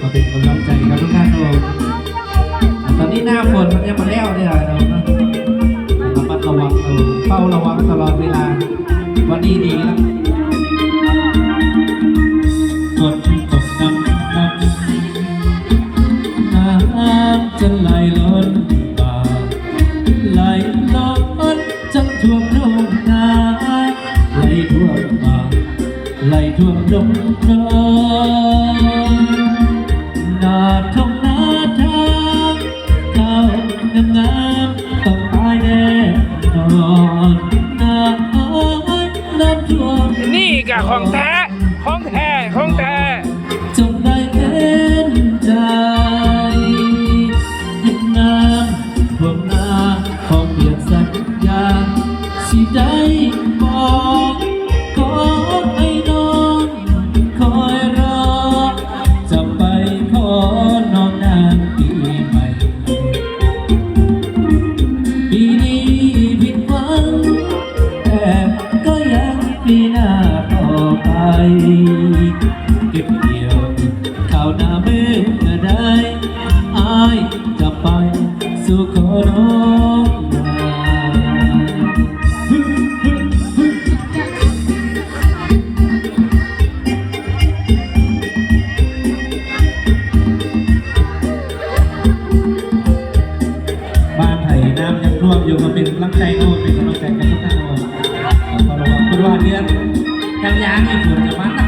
ก็เป็นกำลังใจกับทุกท่านเราตอนนี้หน้าฝนมันยังมาแล้วเนี่ยเราะระมัดระวังเอาเฝ้าระวังตลอดเวลา วันดีดีแล้วฝนตกน้ำน้ำน้ำจะไหลล้นบ่าไหลล้นจนท่วมทุ่งนาไหลท่วมบ่าไหลท่วมดงนอ นี่กะของแท้ของแท้ของแท้จงได้เห็นใจยิบน้ำท่วมนาของเปียนสัญญาสิได้บอก เก็บเกี่ยวข้าวนาเมื่อได้อายจะไปสู่ขอน้องบ้านไผ่น้ำยังท่วมอยู่มาเป็นกำลังใจโน้เป็นกำลังใจกับทุกท่านโน้ขอระวังคุณว่าเนกันยามีฝนจะมาหนัก